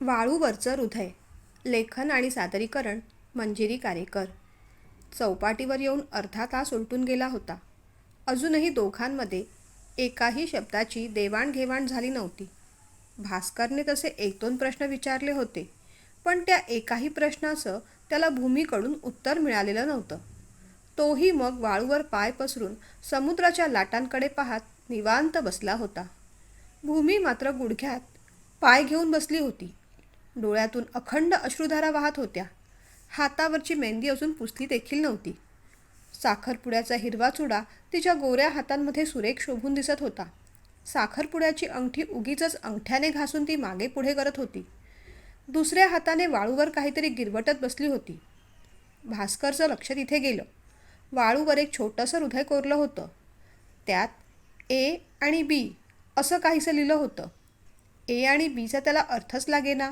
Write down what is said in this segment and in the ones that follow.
वाळूवरचं हृदय. लेखन आणि सादरीकरण मंजिरी कारेकर. चौपाटीवर येऊन अर्धा तास उलटून गेला होता. अजूनही दोघांमध्ये एकाही शब्दाची देवाणघेवाण झाली नव्हती. भास्करने तसे एक दोन प्रश्न विचारले होते पण त्या एकाही प्रश्नाचं त्याला भूमीकडून उत्तर मिळालेलं नव्हतं. तोही मग वाळूवर पाय पसरून समुद्राच्या लाटांकडे पाहत निवांत बसला होता. भूमी मात्र गुडघ्यात पाय घेऊन बसली होती. डोळ्यातून अखंड अश्रुधारा वाहत होत्या. हातावरची मेहंदी अजून पुसली देखील नव्हती. साखरपुड्याचा हिरवा चुडा तिच्या गोऱ्या हातांमध्ये सुरेख शोभून दिसत होता. साखरपुड्याची अंगठी उगीच अंगठ्याने घासून ती मागे पुढे करत होती. दुसऱ्या हाताने वाळूवर काहीतरी गिरवटत बसली होती. भास्करचं लक्ष तिथे गेलं. वाळूवर एक छोटंसं हृदय कोरलं होतं. त्यात ए आणि बी असं काहीसं लिहिलं होतं. ए आणि बीचा त्याला अर्थच लागेना.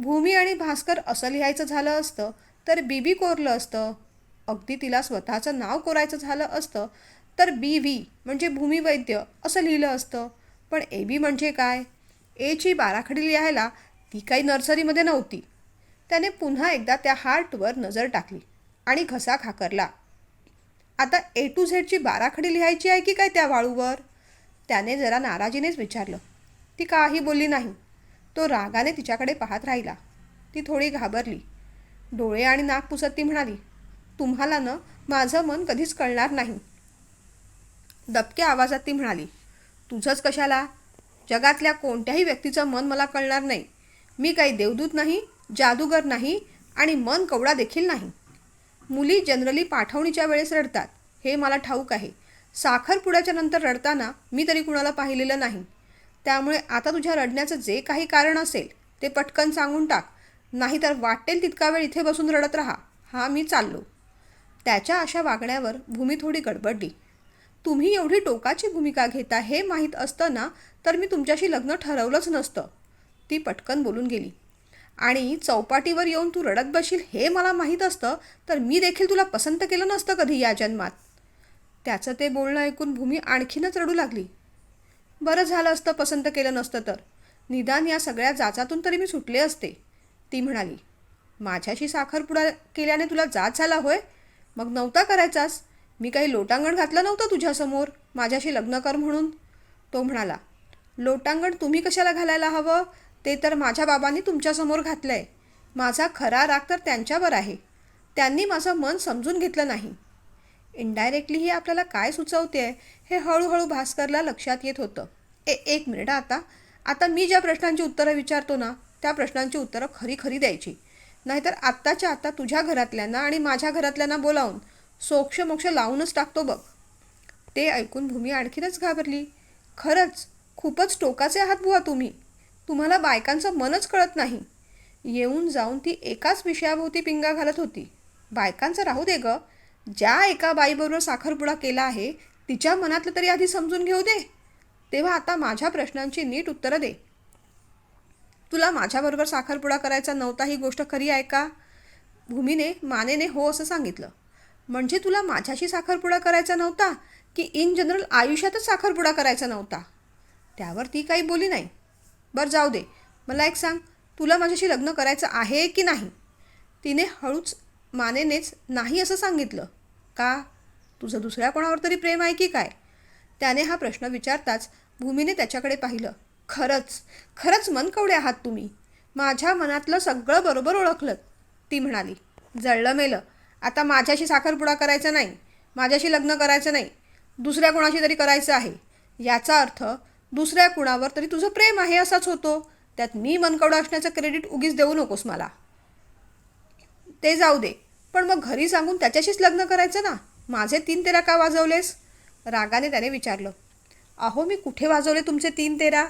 भूमी आणि भास्कर असं लिहायचं झालं असतं तर बी बी कोरलं असतं. अगदी तिला स्वतःचं नाव कोरायचं झालं असतं तर बी व्ही म्हणजे भूमिवैद्य असं लिहिलं असतं. पण ए बी म्हणजे काय? एची बाराखडी लिहायला ती काही नर्सरीमध्ये नव्हती. त्याने पुन्हा एकदा त्या हार्टवर नजर टाकली आणि घसा खाकरला. आता ए टू झेडची बाराखडी लिहायची आहे की काय त्या वाळूवर? त्याने जरा नाराजीनेच विचारलं. ती काही बोलली नाही. तो रागाने तिच्याकडे पाहत राहिला. ती थोडी घाबरली. डोळे आणि नाक पुसत ती म्हणाली तुम्हाला ना माझं मन कधीच कळणार नाही. दबक्या आवाजात ती म्हणाली तुझंच कशाला? जगातल्या कोणत्याही व्यक्तीचं मन मला कळणार नाही. मी काही देवदूत नाही जादूगर नाही आणि मन कवडा देखील नाही. मुली जनरली पाठवणीच्या वेळेस रडतात. हे मला ठाऊक आहे. साखरपुड्याच्या नंतर रडताना मी तरी कुणाला पाहिलेलं नाही. त्यामुळे आता तुझ्या रडण्याचं जे काही कारण असेल ते पटकन सांगून टाक. नाहीतर वाटेल तितका वेळ इथे बसून रडत राहा. हा मी चाललो. त्याच्या अशा वागण्यावर भूमी थोडी गडबडली. तुम्ही एवढी टोकाची भूमिका घेता हे माहीत असतं ना तर मी तुमच्याशी लग्न ठरवलंच नसतं. ती पटकन बोलून गेली. आणि चौपाटीवर येऊन तू रडत बशील हे मला माहीत असतं तर मी देखील तुला पसंत केलं नसतं कधी या जन्मात. त्याचं ते बोलणं ऐकून भूमी आणखीनच रडू लागली. बरं झालं असतं पसंत केलं नसतं तर. निदान या सगळ्या जाचातून तरी मी सुटले असते. ती म्हणाली माझ्याशी साखरपुडा केल्याने तुला जात झाला होय? मग नव्हता करायचास? मी काही लोटांगण घातलं नव्हतं तुझ्यासमोर माझ्याशी लग्न कर म्हणून? तो म्हणाला लोटांगण तुम्ही कशाला घालायला हवं? ते तर माझ्या बाबांनी तुमच्यासमोर घातलं आहे माझा खरा राग तर त्यांच्यावर आहे. त्यांनी माझं मन समजून घेतलं नाही. इनडायरेक्टली ही आपल्याला काय सुचवते हे हळूहळू भास्करला लक्षात येत होतं. ए एक मिनिट आता. आता मी ज्या प्रश्नांची उत्तरं विचारतो ना त्या प्रश्नांची उत्तरं खरी खरी द्यायची. नाहीतर आत्ताच्या आत्ता तुझ्या घरातल्यांना आणि माझ्या घरातल्यांना बोलावून सोक्ष मोक्ष लावूनच टाकतो बघ. ते ऐकून भूमी आणखीनच घाबरली. खरंच खूपच टोकाचे आहात बुवा तुम्ही. तुम्हाला बायकांचं मनच कळत नाही. येऊन जाऊन ती एकाच विषयाभोवती पिंगा घालत होती. बायकांचं राहू दे गं. ज्या एका बाईबरोबर साखरपुडा केला आहे तिच्या मनातलं तरी आधी समजून घेऊ दे. तेव्हा आता माझ्या प्रश्नांची नीट उत्तरं दे. तुला माझ्याबरोबर साखरपुडा करायचा नव्हता ही गोष्ट खरी आहे का? भूमीने मानेने हो असं सांगितलं. म्हणजे तुला माझ्याशी साखरपुडा करायचा नव्हता की इन जनरल आयुष्यातच साखरपुडा करायचा नव्हता? त्यावर ती काही बोली नाही. बरं जाऊ दे. मला एक सांग. तुला माझ्याशी लग्न करायचं आहे की नाही? तिने हळूच मानेनेच नाही असं सांगितलं. का? तुझं दुसऱ्या कोणावर तरी प्रेम आहे की काय? त्याने हा प्रश्न विचारताच भूमीने त्याच्याकडे पाहिलं. खरंच खरंच मनकवडे आहात तुम्ही. माझ्या मनातलं सगळं बरोबर ओळखलं. ती म्हणाली जळलं मेलं. आता माझ्याशी साखरपुडा करायचा नाही. माझ्याशी लग्न करायचं नाही. दुसऱ्या कोणाशी तरी करायचं आहे. याचा अर्थ दुसऱ्या कुणावर तरी तुझं प्रेम आहे असाच होतो. त्यात मी मनकवडा असण्याचं क्रेडिट उगीच देऊ नकोस मला. ते जाऊ दे. पण मग घरी सांगून त्याच्याशीच लग्न करायचं ना? माझे तीन तेरा का वाजवलेस? रागाने त्याने विचारलं. अहो मी कुठे वाजवले तुमचे तीन तेरा?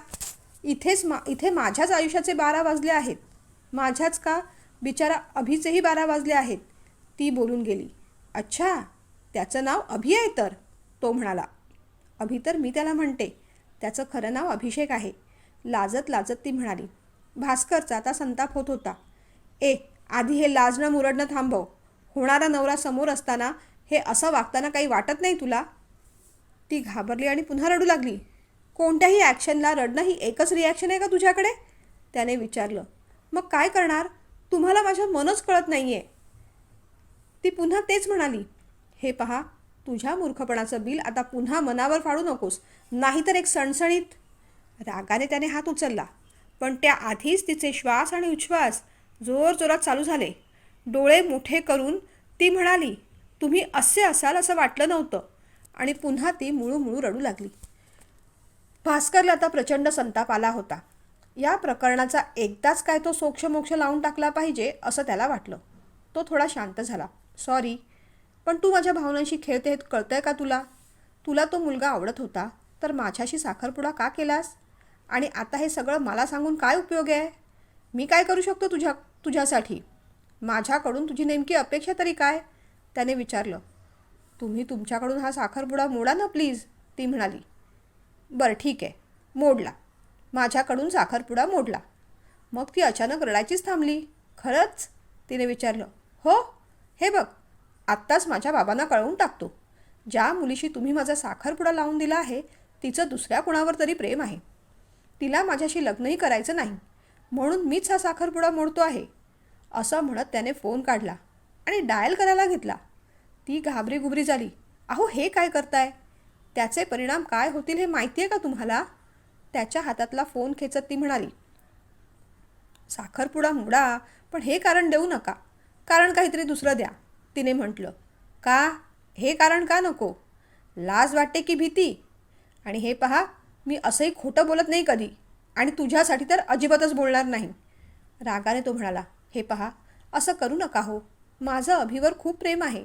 इथेच मा इथे माझ्याच आयुष्याचे बारा वाजले आहेत. माझ्याच का? बिचारा अभिचेही बारा वाजले आहेत. ती बोलून गेली. अच्छा त्याचं नाव अभि आहे तर? तो म्हणाला. अभि तर मी त्याला म्हणते. त्याचं खरं नाव अभिषेक आहे. लाजत लाजत ती म्हणाली. भास्करचा आता संताप होत होता. ए आधी हे लाजणं मुरडणं थांबव. होणारा नवरा समोर असताना हे असं वागताना काही वाटत नाही तुला? ती घाबरली आणि पुन्हा रडू लागली. कोणत्याही ॲक्शनला रडणं ही एकच रिॲक्शन आहे का तुझ्याकडे? त्याने विचारलं. मग काय करणार? तुम्हाला माझं मनच कळत नाही आहे ती पुन्हा तेच म्हणाली. हे पहा तुझ्या मूर्खपणाचं बिल आता पुन्हा मनावर फाडू नकोस. नाहीतर एक सणसणीत. रागाने त्याने हात उचलला. पण त्याआधीच तिचे श्वास आणि उच्छ्वास जोर जोरात चालू झाले. डोळे मोठे करून ती म्हणाली तुम्ही असे असाल असं वाटलं नव्हतं. आणि पुन्हा ती मुळू मुळू रडू लागली. भास्करला आता प्रचंड संताप आला होता. या प्रकरणाचा एकदाच काय तो सोक्षमोक्ष लावून टाकला पाहिजे असं त्याला वाटलं. तो थोडा शांत झाला. सॉरी पण तू माझ्या भावनांशी खेळते हे कळतंय का तुला? तुला तो मुलगा आवडत होता तर माझ्याशी साखरपुडा का केलास? आणि आता हे सगळं मला सांगून काय उपयोग आहे? मी काय करू शकतो तुझ्या तुझ्यासाठी. माझ्याकडून तुझी नेमकी अपेक्षा तरी काय? त्याने विचारलं. तुम्ही तुमच्याकडून हा साखरपुडा मोडा ना प्लीज? ती म्हणाली. बरं ठीक आहे. मोडला. माझ्याकडून साखरपुडा मोडला. मग ती अचानक रडायचीच थांबली. खरंच? तिने विचारलं. हो. हे बघ आत्ताच माझ्या बाबांना कळवून टाकतो. ज्या मुलीशी तुम्ही माझा साखरपुडा लावून दिला आहे तिचं दुसऱ्या कुणावर तरी प्रेम आहे. तिला माझ्याशी लग्नही करायचं नाही. म्हणून मीच हा साखरपुडा मोडतो आहे असं म्हणत त्याने फोन काढला आणि डायल करायला घेतला. ती घाबरीगुबरी झाली. अहो हे काय करताय? त्याचे परिणाम काय होतील हे माहिती आहे का तुम्हाला? त्याच्या हातातला फोन खेचत ती म्हणाली साखरपुडा मुडा पण हे कारण देऊ नका. कारण काहीतरी दुसरं द्या. तिने म्हटलं का? हे कारण का नको? लाज वाटते की भीती? आणि हे पहा मी असंही खोटं बोलत नाही कधी. आणि तुझ्यासाठी तर अजिबातच बोलणार नाही. रागाने तो म्हणाला हे पहा असं करू नका हो. माझं अभिवर खूप प्रेम आहे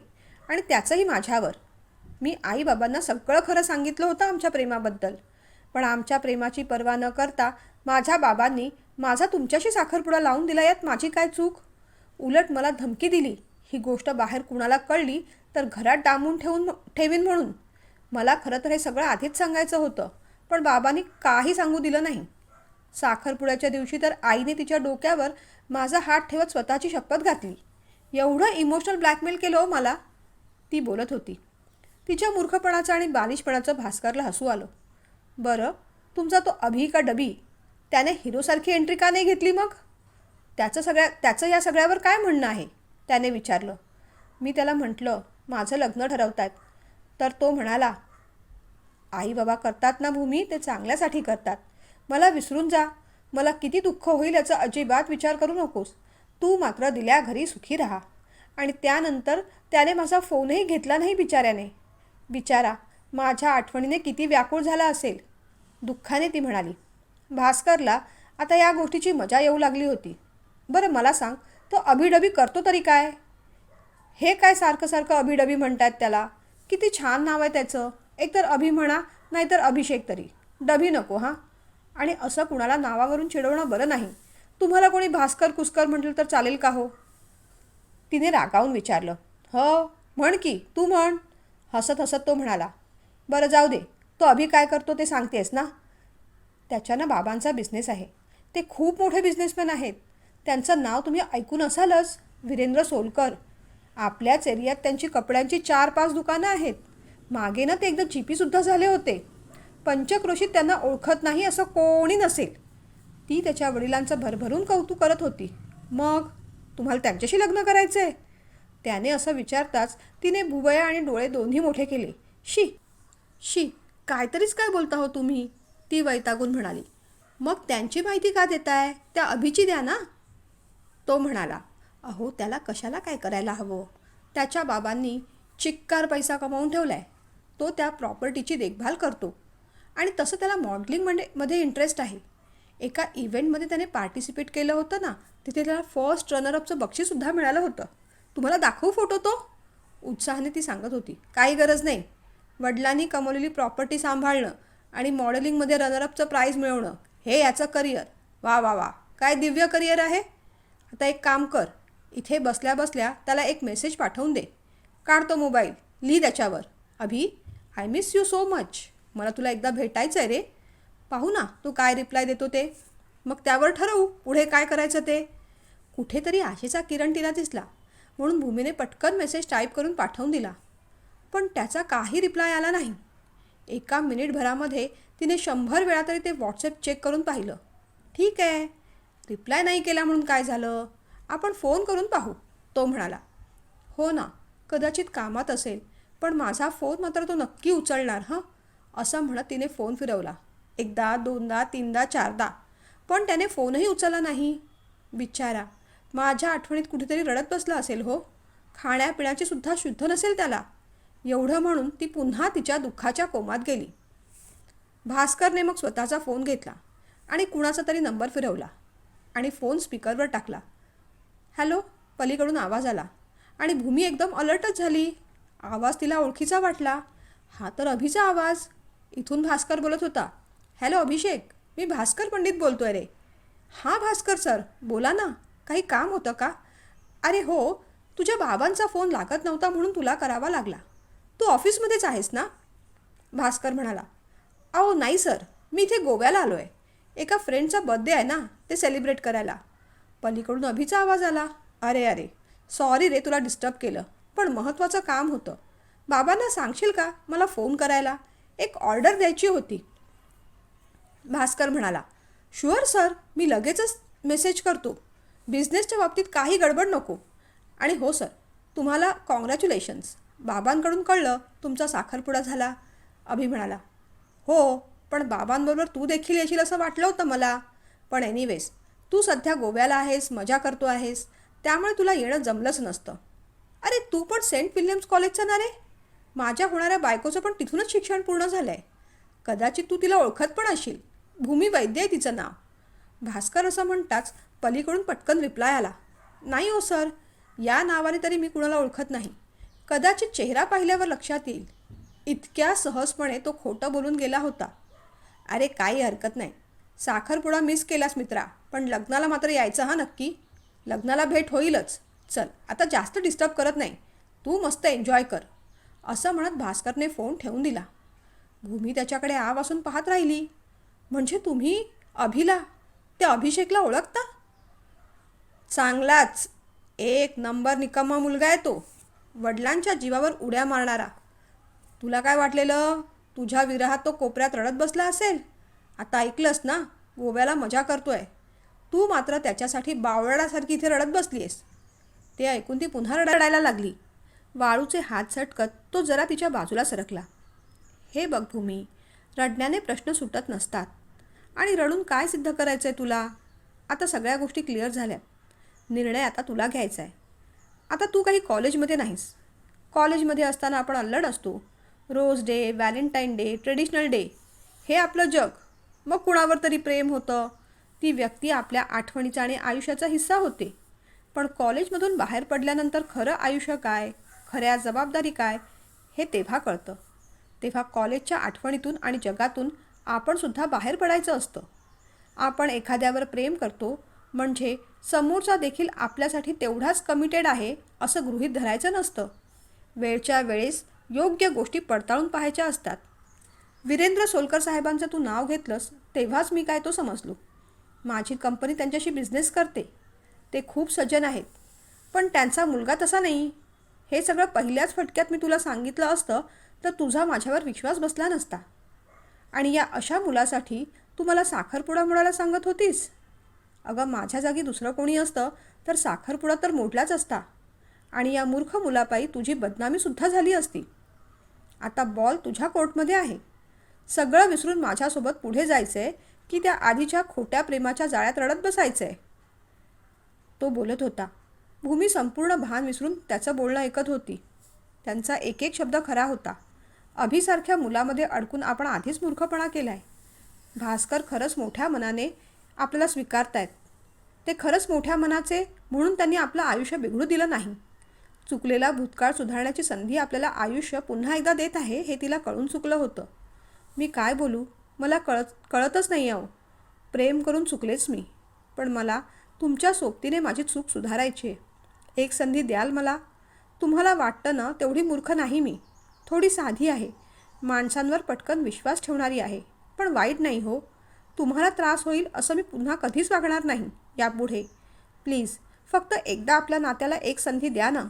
आणि त्याचंही माझ्यावर. मी आईबाबांना सगळं खरं सांगितलं होतं आमच्या प्रेमाबद्दल. पण आमच्या प्रेमाची पर्वा न करता माझ्या बाबांनी माझा तुमच्याशी साखरपुडा लावून दिला यात माझी काय चूक? उलट मला धमकी दिली. ही गोष्ट बाहेर कुणाला कळली तर घरात डांबून ठेवून ठेवीन म्हणून. मला खरं तर हे सगळं आधीच सांगायचं होतं पण बाबांनी काही सांगू दिलं नाही. साखरपुड्याच्या दिवशी तर आईने तिच्या डोक्यावर माझा हात ठेवत स्वतःची शपथ घातली. एवढं इमोशनल ब्लॅकमेल केलं हो मला. ती बोलत होती. तिच्या मूर्खपणाचं आणि बालिशपणाचं भास्करला हसू आलं. बरं तुमचा तो अभी का डबी त्याने हिरोसारखी एंट्री का नाही घेतली मग? त्याचं सगळ्या त्याचं या सगळ्यावर काय म्हणणं आहे? त्याने विचारलं. मी त्याला म्हटलं माझं लग्न ठरवतायत. तर तो म्हणाला आई बाबा करतात ना भूमी ते चांगल्यासाठी करतात. मला विसरून जा. मला किती दुःख होईल याचा अजिबात विचार करू नकोस. तू मात्र दिल्या घरी सुखी राहा. आणि त्यानंतर त्याने माझा फोनही घेतला नाही बिचाऱ्याने. बिचारा माझ्या आठवणीने किती व्याकुळ झाला असेल. दुःखाने ती म्हणाली भास्करला आता या गोष्टीची मजा येऊ लागली होती. बरं मला सांग तो अभिडबी करतो तरी काय? हे काय सारखं सारखं अभिडबी म्हणतात त्याला? किती छान नाव आहे त्याचं. एकतर अभि म्हणा नाहीतर अभिषेक तरी. डबी नको हां. आणि असं कुणाला नावावरून चिडवणं बरं नाही. तुम्हाला कोणी भास्कर कुस्कर म्हटलं तर चालेल का हो? तिने रागावून विचारलं. हो म्हण की तू म्हण. हसत हसत तो म्हणाला. बरं जाऊ दे. तो अभि काय करतो ते सांगतेस ना? त्याच्यानं बाबांचा बिझनेस आहे. ते खूप मोठे बिझनेसमॅन आहेत. त्यांचं नाव तुम्ही ऐकून असालच. वीरेंद्र सोलकर. आपल्याच एरियात त्यांची कपड्यांची चार पाच दुकानं आहेत. मागे ना ते एकदा जीपीसुद्धा झाले होते. पंचक्रोशीत त्यांना ओळखत नाही असं कोणी नसेल. ती त्याच्या वडिलांचं भरभरून कौतुक करत होती. मग तुम्हाला त्यांच्याशी लग्न करायचं आहे त्याने असं विचारताच तिने भुवया आणि डोळे दोन्ही मोठे केले. शी शी काहीतरीच काय बोलता हो तुम्ही? ती वैतागून म्हणाली. मग त्यांची माहिती का देताय? त्या अभिची द्या ना. तो म्हणाला अहो त्याला कशाला काय करायला हवं? त्याच्या बाबांनी चिक्कार पैसा कमावून ठेवला आहे तो त्या प्रॉपर्टीची देखभाल करतो. आणि तसं त्याला मॉडलिंग म्हणजे मध्ये इंटरेस्ट आहे. एका इव्हेंटमध्ये त्याने पार्टिसिपेट केलं होतं ना तिथे त्याला फर्स्ट रनरअपचं बक्षीससुद्धा मिळालं होतं. तुम्हाला दाखवू फोटो तो? उत्साहाने ती सांगत होती. काही गरज नाही. वडिलांनी कमवलेली प्रॉपर्टी सांभाळणं आणि मॉडेलिंगमध्ये रनरअपचं प्राईज मिळवणं हे याचं करिअर वा वा वा. काय दिव्य करिअर आहे? आता एक काम कर. इथे बसल्या बसल्या त्याला एक मेसेज पाठवून दे. काढतो मोबाईल लिही त्याच्यावर. Abhi I miss you so much मला तुला एकदा भेटायचं आहे रे. पाहू ना तू काय रिप्लाय देतो ते. मग त्यावर ठरवू पुढे काय करायचं ते. कुठेतरी आशेचा किरण तिला दिसला. म्हणून भूमीने पटकन मेसेज टाईप करून पाठवून दिला. पण त्याचा काही रिप्लाय आला नाही. एका मिनिटभरामध्ये तिने शंभर वेळा तरी ते व्हॉट्सअप चेक करून पाहिलं. ठीक आहे. रिप्लाय नाही केला म्हणून काय झालं? आपण फोन करून पाहू तो म्हणाला. हो ना कदाचित कामात असेल पण माझा फोन मात्र तो नक्की उचलणार हं? असं म्हणत तिने फोन फिरवला. एकदा दोनदा तीनदा चारदा. पण त्याने फोनही उचलला नाही. बिचारा माझ्या आठवणीत कुठेतरी रडत बसला असेल हो. खाण्यापिण्याची सुद्धा शुद्ध नसेल त्याला. एवढं म्हणून ती पुन्हा तिच्या दुःखाच्या कोमात गेली. भास्करने मग स्वतःचा फोन घेतला आणि कुणाचा तरी नंबर फिरवला आणि फोन स्पीकरवर टाकला. हॅलो पलीकडून आवाज आला आणि भूमी एकदम अलर्टच झाली. आवाज तिला ओळखीचा वाटला. हा तर अभिचा आवाज. इथून भास्कर बोलत होता. हॅलो अभिषेक मी भास्कर पंडित बोलतोय रे. हां भास्कर सर बोला ना काही काम होतं का? अरे हो तुझ्या बाबांचा फोन लागत नव्हता म्हणून तुला करावा लागला. तू ऑफिसमध्येच आहेस ना? भास्कर म्हणाला. अहो नाही सर मी इथे गोव्याला आलो आहे एका फ्रेंडचा बर्थडे आहे ना ते सेलिब्रेट करायला. पलीकडून अभिचा आवाज आला. अरे अरे सॉरी रे तुला डिस्टर्ब केलं पण महत्त्वाचं काम होतं. बाबांना सांगशील का मला फोन करायला? एक ऑर्डर द्यायची होती. भास्कर म्हणाला शुअर सर मी लगेचच मेसेज करतो. बिझनेसच्या बाबतीत काही गडबड नको. आणि हो सर तुम्हाला कॉंग्रॅच्युलेशन्स बाबांकडून कळलं तुमचा साखरपुडा झाला अभि म्हणाला. हो पण बाबांबरोबर तू देखील येशील असं वाटलं होतं मला. पण एनिवेज तू सध्या गोव्याला आहेस मजा करतो आहेस त्यामुळे तुला येणं जमलंच नसतं. अरे तू पण सेंट विल्यम्स कॉलेजचा ना रे? माझ्या होणाऱ्या बायकोचं पण तिथूनच शिक्षण पूर्ण झालं आहे कदाचित तू तिला ओळखत पण असशील भूमी वैद्य आहे तिचं नाव. भास्कर असं म्हणताच पलीकडून पटकन रिप्लाय आला. नाही हो सर. या नावाने तरी मी कुणाला ओळखत नाही. कदाचित चेहरा पाहिल्यावर लक्षात येईल. इतक्या सहजपणे तो खोटं बोलून गेला होता. अरे काही हरकत नाही. साखरपुडा मिस केलास मित्रा पण लग्नाला मात्र यायचं हा नक्की? लग्नाला भेट होईलच. चल आता जास्त डिस्टर्ब करत नाही. तू मस्त एन्जॉय कर. असं म्हणत भास्करने फोन ठेवून दिला. भूमी त्याच्याकडे आ वासून पाहत राहिली. म्हणजे तुम्ही अभिला त्या अभिषेकला ओळखता? चांगलाच. एक नंबर निकम्मा मुलगा आहे तो. वडिलांच्या जीवावर उड्या मारणारा. तुला काय वाटलेलं? तुझ्या विरहात तो कोपऱ्यात रडत बसला असेल? आता ऐकलंस ना? गोव्याला मजा करतोय. तू मात्र त्याच्यासाठी बावळडासारखी इथे रडत बसलीयस. ते ऐकून ती पुन्हा रडायला लागली. वाळूचे हात झटकत तो जरा तिच्या बाजूला सरकला. हे बघ भूमी रडण्याने प्रश्न सुटत नसतात. आणि रडून काय सिद्ध करायचं आहे तुला? आता सगळ्या गोष्टी क्लिअर झाल्या. निर्णय आता तुला घ्यायचा आहे आता तू काही कॉलेजमध्ये नाहीस. कॉलेजमध्ये असताना आपण अल्लड असतो. Rose day Valentine day traditional day हे आपलं जग. मग कुणावर तरी प्रेम होतं? ती व्यक्ती आपल्या आठवणीचा आणि आयुष्याचा हिस्सा होते. पण कॉलेजमधून बाहेर पडल्यानंतर खरं आयुष्य काय? खऱ्या जबाबदारी काय हे तेव्हा कळतं. तेव्हा कॉलेजच्या आठवणीतून आणि जगातून आपणसुद्धा बाहेर पडायचं असतं. आपण एखाद्यावर प्रेम करतो म्हणजे समोरचा देखील आपल्यासाठी तेवढाच कमिटेड आहे असं गृहीत धरायचं नसतं. वेळच्या वेळेस योग्य गोष्टी पडताळून पाहायच्या असतात. वीरेंद्र सोलकर साहेबांचं तू नाव घेतलंस तेव्हाच मी काय तो समजलो. माझी कंपनी त्यांच्याशी बिझनेस करते. ते खूप सज्जन आहेत. पण त्यांचा मुलगा तसा नाही. हे सगळं पहिल्याच फटक्यात मी तुला सांगितलं असतं तर तुझा माझ्यावर विश्वास बसला नसता. आणि या अशा मुलासाठी तू मला साखरपुडा मुळाला सांगत होतीस? अगं माझ्या जागी दुसरं कोणी असतं तर साखरपुडा तर मोडलाच असता. आणि या मूर्ख मुलापायी तुझी बदनामीसुद्धा झाली असती. आता बॉल तुझ्या कोर्टमध्ये आहे. सगळं विसरून माझ्यासोबत पुढे जायचं आहे की त्या आधीच्या खोट्या प्रेमाच्या जाळ्यात रडत बसायचं. आहे तो बोलत होता भूमी संपूर्ण भान विसरून त्याचं बोलणं ऐकत होती. त्यांचा एक एक शब्द खरा होता. अभिसारख्या मुलामध्ये अडकून आपण आधीच मूर्खपणा केला आहे भास्कर खरंच मोठ्या मनाने आपल्याला स्वीकारतायत. ते खरंच मोठ्या मनाचे म्हणून त्यांनी आपलं आयुष्य बिघडू दिलं नाही. चुकलेला भूतकाळ सुधारण्याची संधी आपल्याला आयुष्य पुन्हा एकदा देत आहे हे तिला कळून चुकलं होतं. मी काय बोलू? मला कळत कळतच नाही आहो प्रेम करून चुकलेच मी. पण मला तुमच्या सोबतीने माझी चूक सुधारायची आहे. एक संधी द्याल मला? तुम्हाला वाटतं ना तेवढी मूर्ख नाही मी. थोडी साधी आहे. माणसांवर पटकन विश्वास ठेवणारी आहे. पण वाईट नाही हो. तुम्हाला त्रास होईल असं मी पुन्हा कधीच वागणार नाही यापुढे. प्लीज फक्त एकदा आपल्या नात्याला एक संधी द्या ना.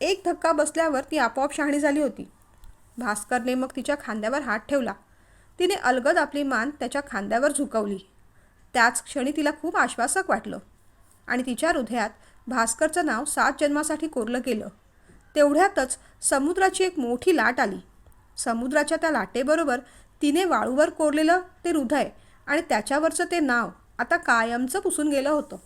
एक धक्का बसल्यावर ती आपोआप शहाणी झाली होती. भास्करने मग तिच्या खांद्यावर हात ठेवला. तिने अलगद आपली मान त्याच्या खांद्यावर झुकवली. त्याच क्षणी तिला खूप आश्वासक वाटलं. आणि तिच्या हृदयात भास्करचं नाव सात जन्मासाठी कोरलं गेलं. तेवढ्यातच समुद्राची एक मोठी लाट आली. समुद्राच्या त्या लाटेबरोबर तिने वाळूवर कोरलेलं ते हृदय आणि त्याच्यावरचं ते नाव आता कायमचं पुसून गेलं होतं.